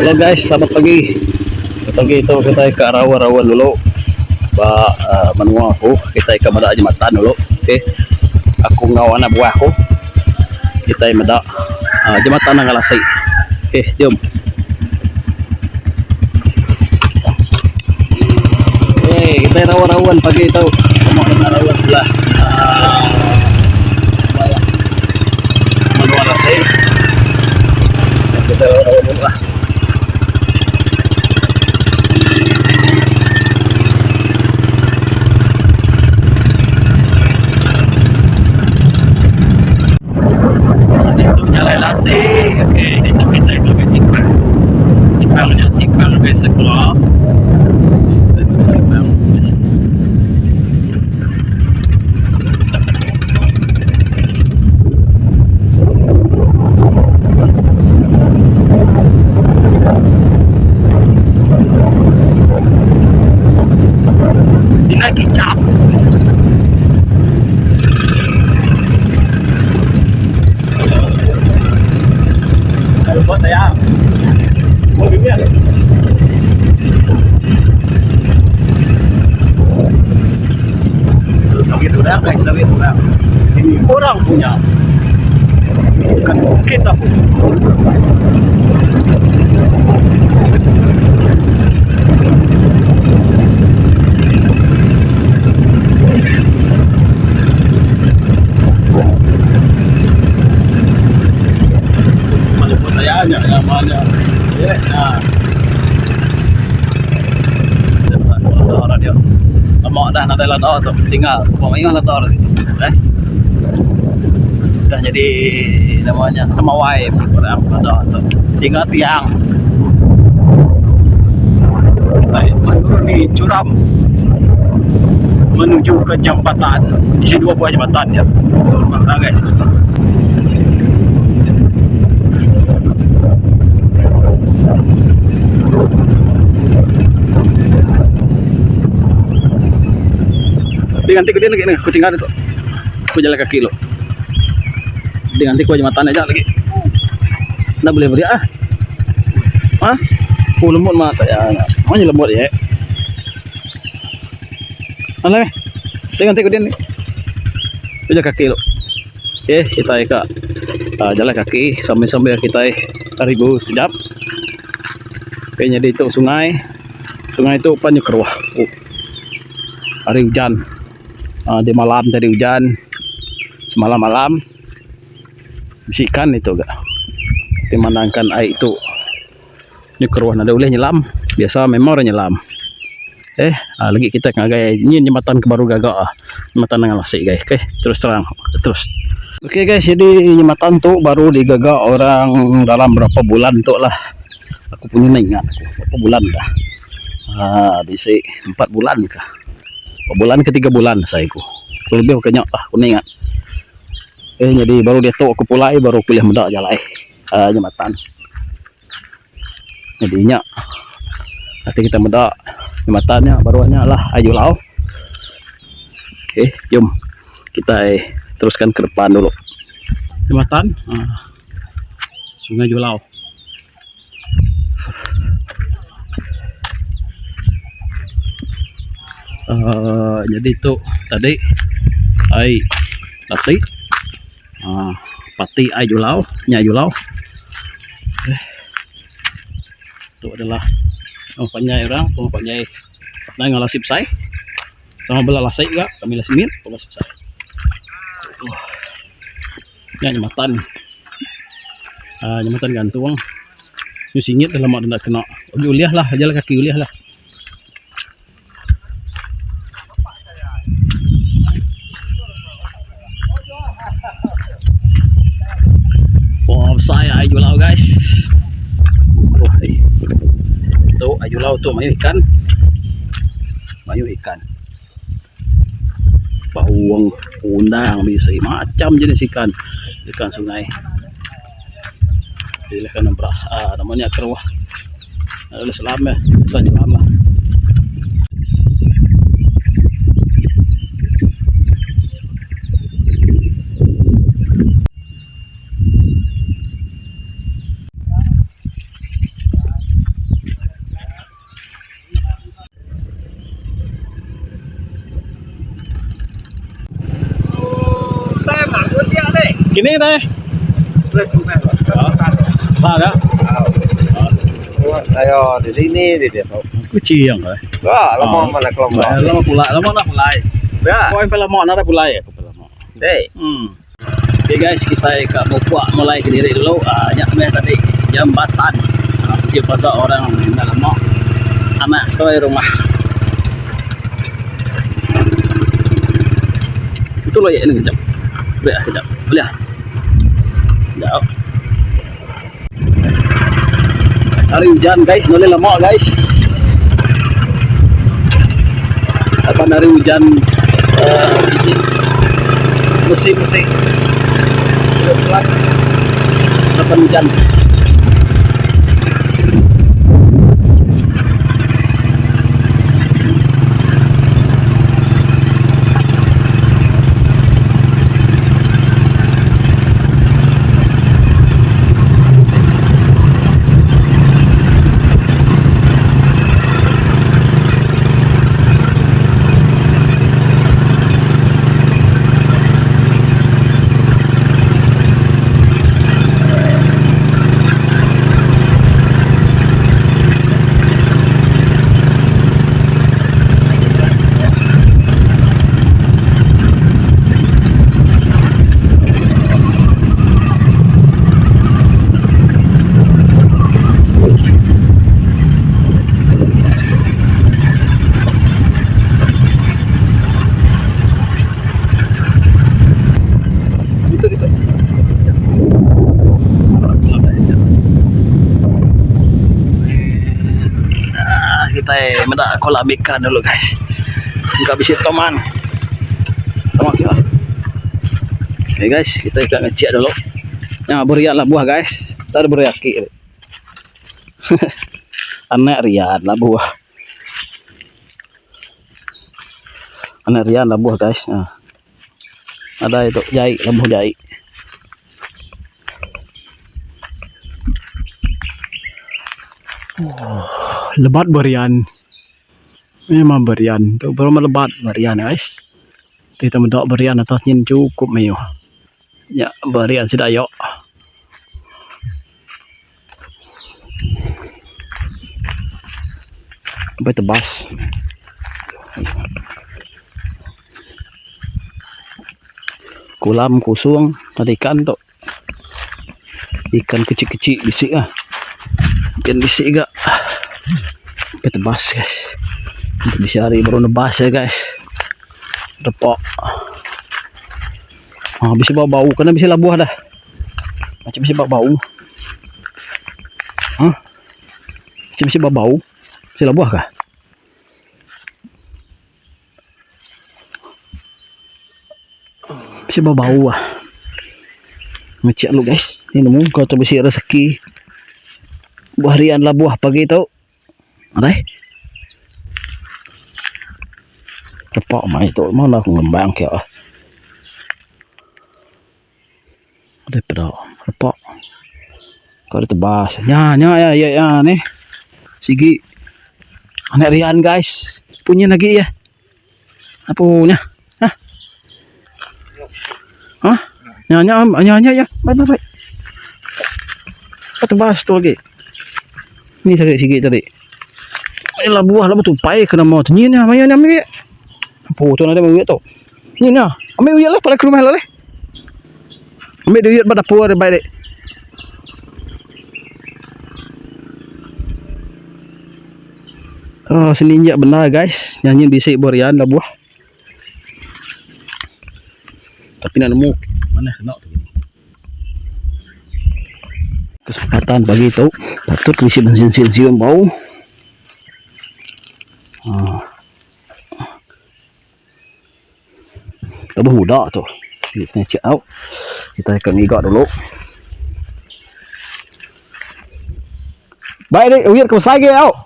Hello guys, selamat pagi. Pagi ito kita ay kaaraw-arawan dulu. Ba uh, manuwa ako, kita ay kamada aja mata dulu. Okay. Ako ngawa na buah ko. Kita mada uh, jematan ng alasay. Okay, jom. Okay, kita ay rawan-rawan pagi ito. Kamu na rawan sila. Uh, manuwa alasay. Kita ay mobilnya Ini orang punya. Bukan kita punya Mana buat saya hanya yang mana Ya, nah orang dia Lemak dah nak ada latar tu Tinggal Mau ingat latar tu Eh Dah jadi Namanya Temawai Orang latar tu Tinggal tiang. Baik Menurun di curam. Menuju ke jambatan. Isi dua buah jambatan ya. Nah guys. Di ganti ko din lagi nih, kucing ada tuh. Aku jalan kaki lo. Di ganti ko aja aja lagi. Nggak boleh beri ah. Ah? Oh lemot mata ya. Mana lemot ya? Ano nih? Di ganti ko din nih. Aku jalan kaki lo. Oke, kita ya ah, jalan kaki sambil-sambil kita ya karibu sedap. Kayaknya di itu sungai. Sungai itu apa kerwah. Oh. Hari hujan. Ah, di malam tadi hujan. Semalam malam bisikan itu gak dimanangkan air itu. Nyukerwah nada boleh nyelam. Biasa memang orang nyelam. Eh ah, lagi kita ngagay ini jembatan baru gagak ah. Jembatan yang lasik guys. Oke terus terang. Terus. Oke guys. Jadi jembatan tuh baru digagak orang dalam berapa bulan tuh lah. Aku punya ingat aku. Berapa bulan dah? Ah bisa empat bulan kah bulan ketiga bulan saya ku lebih ah aku ingat. Eh jadi baru dia tahu aku pulai baru kuliah muda jalan. Eh uh, jembatan jadinya nanti kita muda jembatannya baruannya lah. Ayo lau oke jom. Kita eh, teruskan ke depan dulu. Jembatan ah, sungai Julau Eh, jadi itu tadi ai nasi ah, pati ai julau nya julau. Eh, itu adalah pemapanya orang pemapanya nah ngalasip saya. Sama bela lasai juga kami lasimin pengasip saya. Uh, ya nyematan ah, nyematan gantung. Nyusingit dalam ada kena. Uliah lah jalan kaki uliah lah Wah, saya ayu lau guys. Wah, eh. Itu ayu lau tuh mayu ikan. Mayu ikan. Bawang, undang bisa macam jenis ikan. Ikan sungai. Pilih kan namanya kerwah. Ada selama, kita Kini teh. Sa dah. Ayo di sini di dia. Kucing eh. Wah, lama mana kelompok. Lama pula, lama nak pulai. Ya, Kau yang pala mau nara pulai aku pala mau. deh. Hmm. Okay guys, kita ke Bopua mulai ke diri dulu. Ah, nyak meh tadi jambatan. Ah, siapa sah orang yang dalam mau. Anak ke rumah. Itu loh ya ini kejap. Boleh ah, kejap. Boleh ah. Kejap. Hari hujan guys, mulai lama guys. Apa hari hujan eh, musim-musim pelan kapan hujan itu itu nah, mendak kolam ikan dulu guys. Nggak bisa teman teman kita oke guys kita ikan ngecek dulu. Nah berian lah buah guys. Kita ada beriaki anak rian lah buah. Anak rian lah buah guys. Nah ada itu jai lembu jai oh, lebat berian memang berian. Tu belum lebat berian guys. Kita mendak berian atasnya cukup meyo ya berian sudah yuk sampai tebas kolam kosong ada ikan tu ikan kecil-kecil bisik ah. Ikan bisik juga sampai tebas guys bisa baru nebas ya guys. Repok. Ah, bisa bawa bau kena bisa labuah dah. Macam bisa bawa bau. Hah? macam bisa bau. Bisa labuah kah? Bisa bau ah. Ngecek lu guys. Ini nemu kau tu besi rezeki. Buah harian lah buah pagi tau ada repok mah itu mana aku ngembang kaya ada pedal repok kau ada tebas nya nya ya ya ya nih sigi anak rian guys. Punya lagi ya apa punya hah hah nya nya nya nya ya bye bye kau tebas tu lagi ni sakit sikit tadi ini lah buah lah betul pai kena mau tu ni ni maya ni ambil tu nak ambil tu ni ni ambil uyat lah pada ke rumah lah ambil duit pada dapur ada baik dek Oh, selinjak benar guys. Nyanyi bisik borian lah buah. Tapi nak nemu mana kena. Kesempatan bagi tu patut kisi bensin sium bau. Lebih muda tu. Kita check out. Kita akan migak dulu. Baik dek, uyat kau sage out.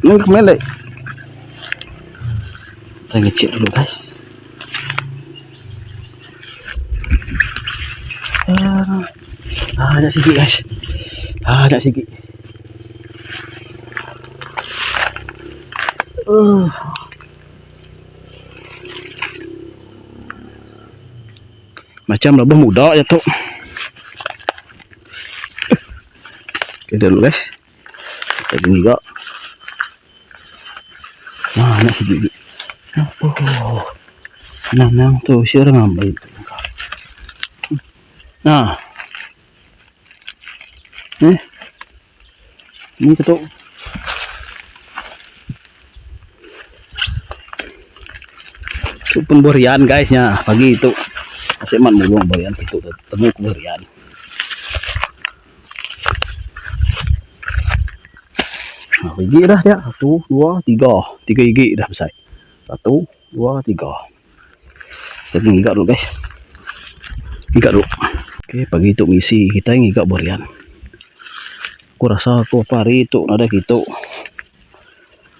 Ini ke mana dek? Kita ngecek dulu guys. Ah, ah ada sikit guys. Ah, ada sikit. Uh. Macam lebih muda ya tuh oke dulu guys kita gini kok mana si bibi oh nah nang tuh si orang ngambil nah eh ini ketuk itu pemberian guys ya pagi itu masih man mulung pemberian itu temu pemberian nah gigi dah ya satu dua tiga tiga gigi dah besar satu dua tiga jadi ngigat dulu guys ngigat dulu oke pagi itu misi kita ngigat berian aku rasa aku apa hari itu ada gitu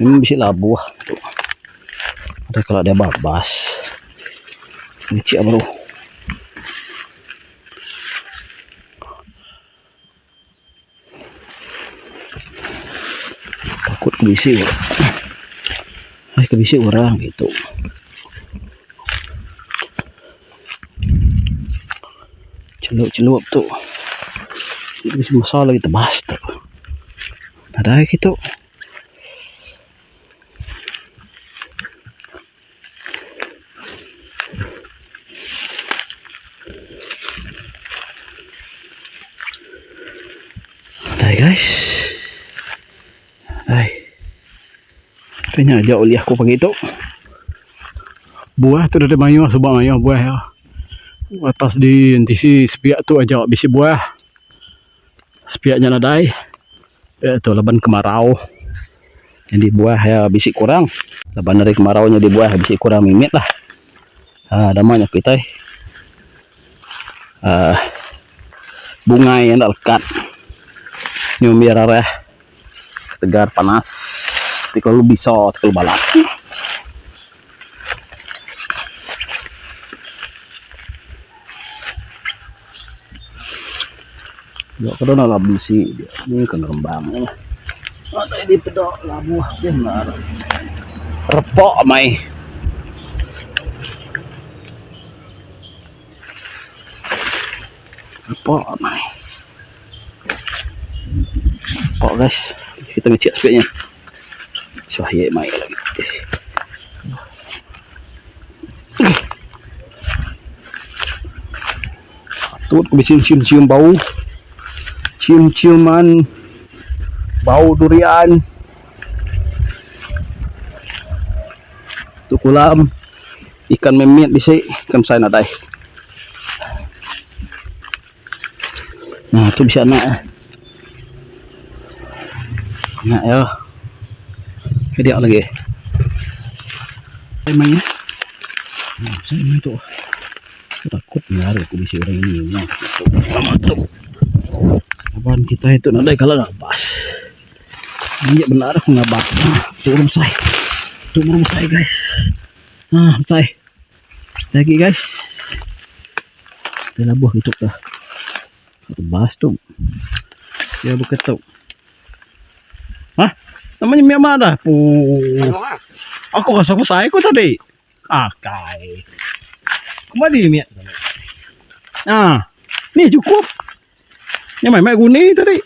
ini bisa labu ah, tuh ada kalau ada babas ini cik kebisi Ay, kebisi orang gitu. Celup-celup tuh. Itu masalah bahas tuh. Ada gitu. Đây guys. Đây. Kayaknya aja oli aku pagi itu. Buah tu ada mayu sebab mayu buah ya. Atas di antisi sepiak tu aja bisi buah. Sepiaknya nadai. Eh tu leban kemarau. Jadi buah ya bisi kurang. Leban dari kemarau nya di buah bisi kurang mimit lah. Ah, damanya kita. Ah, bunga yang lekat yung biar arah tegar panas kalau bisa kalau balak Ya kada na labu si ini kan rembang. Ada di pedok labu benar. Repok mai. Repok mai. Repok guys. Kita ngecek speknya. Suahye mai lagi. Tut ku bisa cium-cium bau cium-ciuman bau durian tukulam ikan memit bisa ikan saya nadai nah itu bisa nak eh. nak ya dia lagi mainnya nah, saya main tuh takut nyari aku bisa orang ini nah, tuh Apaan kita itu nanti kalau nggak pas. Iya benar aku nggak pas. Nah, turun saya. Turun saya guys. Nah, saya. Lagi guys. Kita buah itu kah. Bas tuh. Ya bukan tuh. Namanya Mia mana? Puh. Aku kasih aku saya kok tadi. Ah, kai. Ke mana Mia? Nah, nih cukup. Nhưng mày mẹ guni tadi.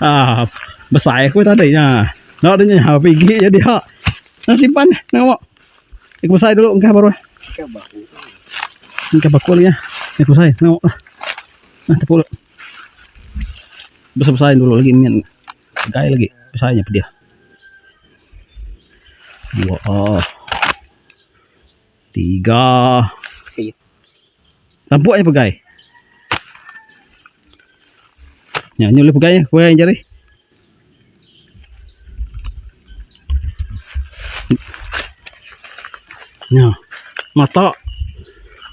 ah, besar aku tadi ya. Nak dia ha pergi jadi ha. Nak simpan tengok. Ikut besar dulu engkau baru. Engkau bakul ya. Ikut besar tengok. Nah, tepul. Besar besarin dulu lagi mian. Gaya lagi besarnya dia. Dua. Oh. Tiga. Tampuk aja pegai. Ya, nyulik pegangnya, gue yang cari. Ya, mata.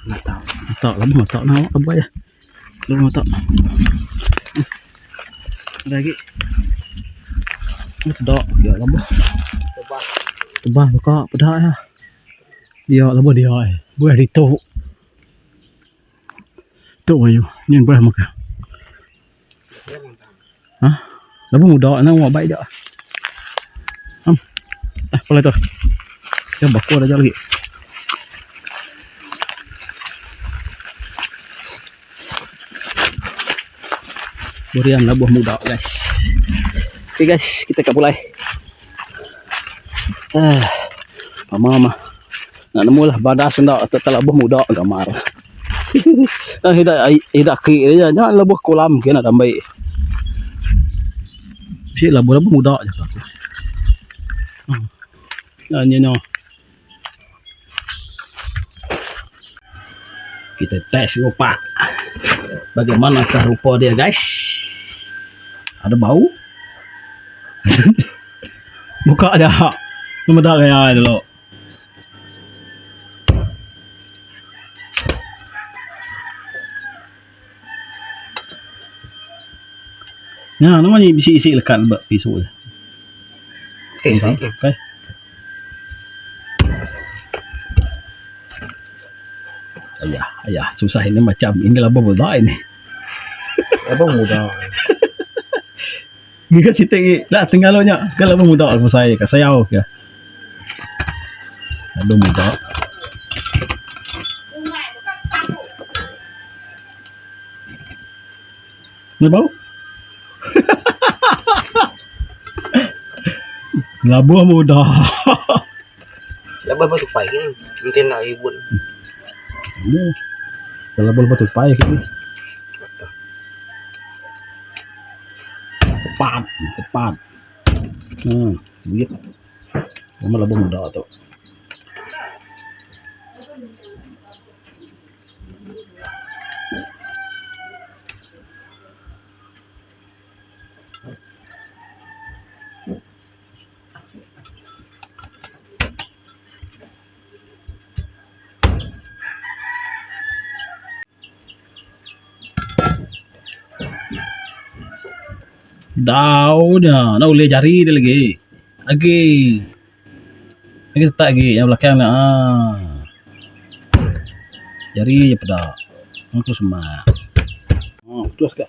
Mata. Mata, lama mata na apa ya? Lama mata. Lagi. ดอกเดี๋ยวเราบ่ตบ้าตบ้านก็ปะได้ฮะเดี๋ยวเราบ่เดี๋ยวไอ้บ่ไอ้โตโตอยู่ยังบ่ได้มากฮะแล้วบ่หดอกนะหัวใบดอกอ้ํอะไปเลยตัวจะบอกกูได้วจะอีก Burian lah buah muda guys. Oke guys kita ke mulai ah mama mama nak nemu lah badas ndak atau kalau buah muda gamar ah hidak hidak ki dia. Jangan lah buah kolam kena tambah. Si lah buah muda je aku hmm. nah ni no. Kita tes rupa bagaimanakah rupa dia guys? Ada bau buka aja memedak kayak dulu Ya, namanya isi-isi lekat buat pisau je. Eh, Okay. okay. Ayah, ayah, susah ini macam ini lah bodoh ini. Apa muda? Gika si tinggi, lah tinggal lo nya, kalau muda aku saya, ka aku ya. Ada muda. Ni bau? Labuh muda. Laba ba tu pai ni? Mungkin nak ibun. Ini kalau boleh betul payah ini. Tepat, tepat. Hmm, begitu. Kamu lebih muda tuh. Daun ya, nak boleh jari dia lagi. Lagi. Lagi tetap lagi yang belakang nak. Ah. Jari je pedak. Aku semua. Oh, terus ke?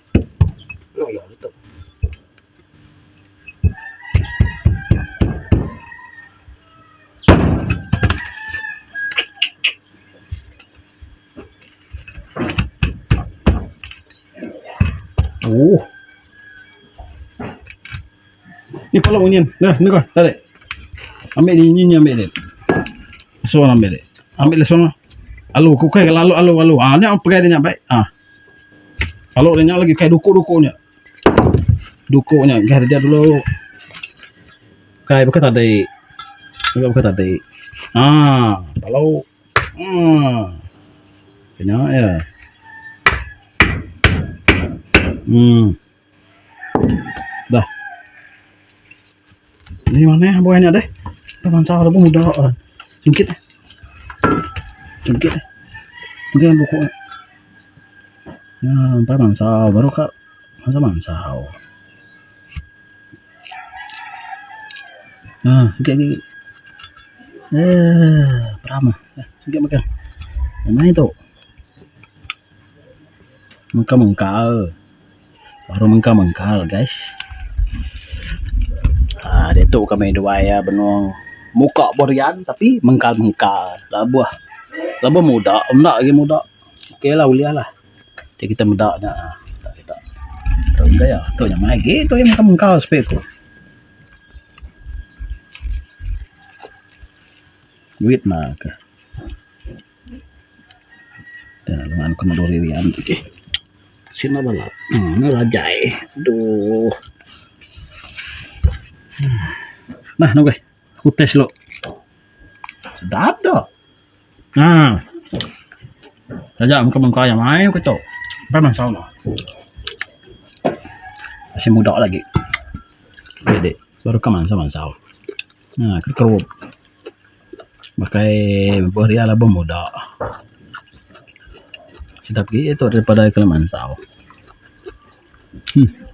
Oh ya. Oh. Ni kalau onion. Nah, ni kau, tarik. Ambil ni, ni, ni ambil dia. Lesuan ambil dia. Ambil lesuan. Alu, kau kai lalu, alu, alu. Ah, ni apa dia nyak. Ah. Kalau dia nyak lagi kai duku-dukunya. Dukunya, kai dia dulu. Kai bukan tadi. Bukan bukan tadi. Ah, kalau ah. Kena ya. Hmm. Ini mana ya buahnya deh? Teman saya ada muda. ah. Singkit. Singkit. Mungkin buku. Ya, sampai mansau baru kak masa mansau. Nah, singkit lagi. Eh, perama. Eh, singkit makan. Yang mana itu? Mengkal-mengkal baru mengkal-mengkal guys ah dia tu kami dua ya benung. Muka borian tapi mengkal-mengkal. Labuh labuh muda enggak lagi muda okey lah uliah lah. Jadi kita muda nak ah, tak kita. Tu enggak ya tu yang mai gitu yang mengkal-mengkal speku duit mah ke? Dan dengan kena dorian okay. sini balap hmm, ini rajai. Aduh. Nah nunggu. Aku tes lo. Sedap tuh nah. Saja muka muka yang main aku tuh apa masalah masih muda lagi. Dede, baru keman sama masalah. Nah kerup. Pakai beri ala muda. Sedap gitu daripada keleman saw hmm.